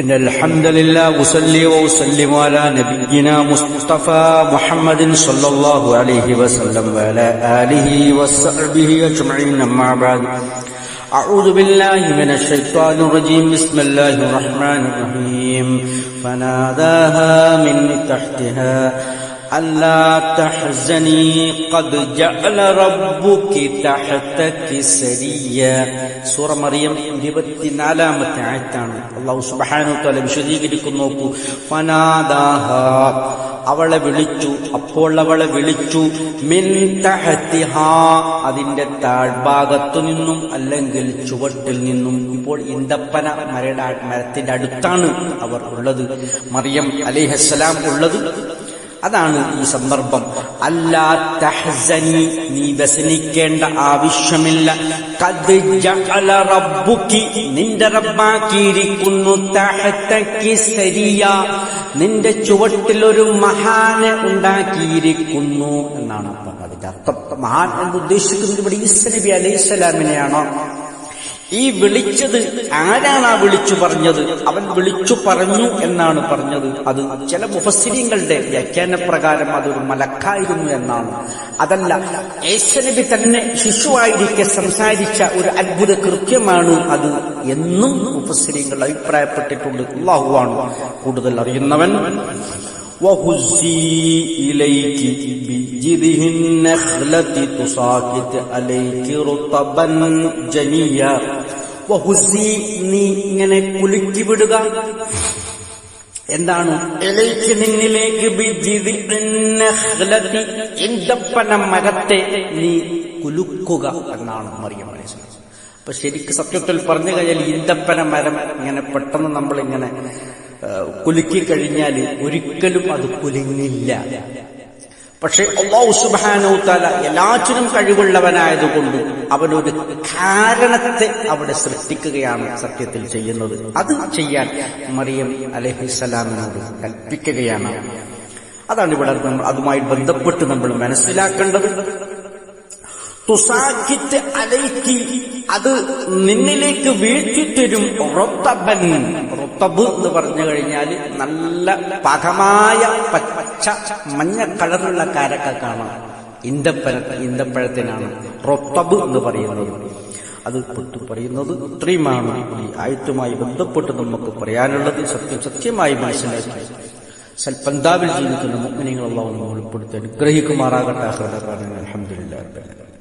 إن الحمد لله أصلي وأسلم على نبينا مصطفى محمد صلى الله عليه وسلم وعلى آله وصحبه أجمعين أما بعد. أعوذ بالله من الشيطان الرجيم. بسم الله الرحمن الرحيم. فناداها من تحتها. ألا تحزني قد جعل ربك تحتك سريا സൂറ മറിയം ഇരുപത്തിനാലാമത്തെ ആയത്താണ് അള്ളാഹു സുബാനുത്തല വിശദീകരിക്കുന്നു നോക്കൂ ഫനാദാഹ അവളെ വിളിച്ചു അപ്പോൾ അവളെ വിളിച്ചു മിൻ തഹത്തിഹ അതിന്റെ താഴ്ഭാഗത്തു നിന്നും അല്ലെങ്കിൽ ചുവട്ടിൽ നിന്നും ഇപ്പോൾ ഇന്തപ്പന മരയുടെ മരത്തിന്റെ അടുത്താണ് അവർ ഉള്ളത് മറിയം അലിഹസ്സലാം ഉള്ളത് അതാണ് ഈ സന്ദർഭം. അല്ലാ തഹ്സനി നീ വ്യസനിക്കേണ്ട ആവശ്യമില്ല. കത് ജഅല റബ്ബുകി നിന്റെ റബ്ബാക്കിയിരിക്കുന്നു തഹത്തക്കി സരിയ. നിന്റെ ചുവട്ടിൽ ഒരു മഹാനെ ഉണ്ടാക്കിയിരിക്കുന്നു എന്നാണ് അതിന്റെ അർത്ഥം. മഹാൻ എന്ന് ഉദ്ദേശിക്കുന്നത് ഇവിടെ ഈസ നബി അലൈഹി സ്വലാമിനെയാണോ ഈ വിളിച്ചത് ആരാണ് ആ വിളിച്ചു പറഞ്ഞത്? അവൻ വിളിച്ചു പറഞ്ഞു എന്നാണ് പറഞ്ഞത്. അത് ചില മുഫസ്സിരിങ്ങളുടെ വ്യാഖ്യാനപ്രകാരം അതൊരു മലക്കായിരുന്നു എന്നാണ്. അതല്ല ഏശനബി തന്നെ ശിശുവായിരിക്കെ സംസാരിച്ച ഒരു അത്ഭുത കൃത്യമാണ് അത് എന്നും മുഫസ്സിരിങ്ങൾ അഭിപ്രായപ്പെട്ടിട്ടുണ്ട്. അള്ളാഹുവാണ് കൂടുതൽ അറിയുന്നവൻ. وهزي إليك بجذه النخلة تساقط عليك رطبا جنيا വഹുസി നീ ഇങ്ങനെ കുലുക്കി വിടുക എന്താണ് ഇലയ്ക്ക് നിന്നിലേക്ക് എന്തപ്പന മരത്തെ നീ കുലുക്കുക എന്നാണ് മറിയം അലൈഹി അപ്പൊ ശരിക്ക് സത്യത്തിൽ പറഞ്ഞു കഴിഞ്ഞാൽ ഈന്തപ്പന മരം ഇങ്ങനെ പെട്ടെന്ന് നമ്മളിങ്ങനെ കുലുക്കി കഴിഞ്ഞാൽ ഒരിക്കലും അത് കുലുങ്ങില്ല പക്ഷെ അള്ളാഹു സുബാനോത്താല എല്ലാറ്റിനും കഴിവുള്ളവനായതുകൊണ്ട് അവനൊരു കാരണത്തെ അവിടെ സൃഷ്ടിക്കുകയാണ് സത്യത്തിൽ ചെയ്യുന്നത്. അത് ചെയ്യാൻ മറിയം അലഹിസലാമിനോട് കൽപ്പിക്കുകയാണ്. അതാണ് ഇവിടെ നമ്മൾ അതുമായി ബന്ധപ്പെട്ട് നമ്മൾ മനസ്സിലാക്കേണ്ടത്. തുസാക്കിറ്റ് അലയ്ക്ക് അത് നിന്നിലേക്ക് വീഴ്ത്തിത്തരും റൊത്തബ് എന്ന് പറഞ്ഞു കഴിഞ്ഞാൽ നല്ല പകമായ പച്ച മഞ്ഞ കളറുള്ള കാരക്ക കാണാം. ഇന്തപ്പഴ ഇന്തപ്പഴത്തിനാണ്. റൊത്തബ് എന്ന് പറയുന്നത്. അത് പൊട്ടു പറയുന്നത് ഇത്രയുമാണ്. ഈ ആയത്തുമായി ബന്ധപ്പെട്ട് നമുക്ക് പറയാനുള്ളത് സത്യം സത്യമായി മനസ്സിലാക്കി. സൽപന്താവിൽ ജീവിക്കുന്ന മുഗ്നങ്ങളെല്ലാം നമ്മൾ ഉൾപ്പെടുത്തി അനുഗ്രഹിക്കുമാറാകട്ടെ. അഹ്റദ അലഹമില്ല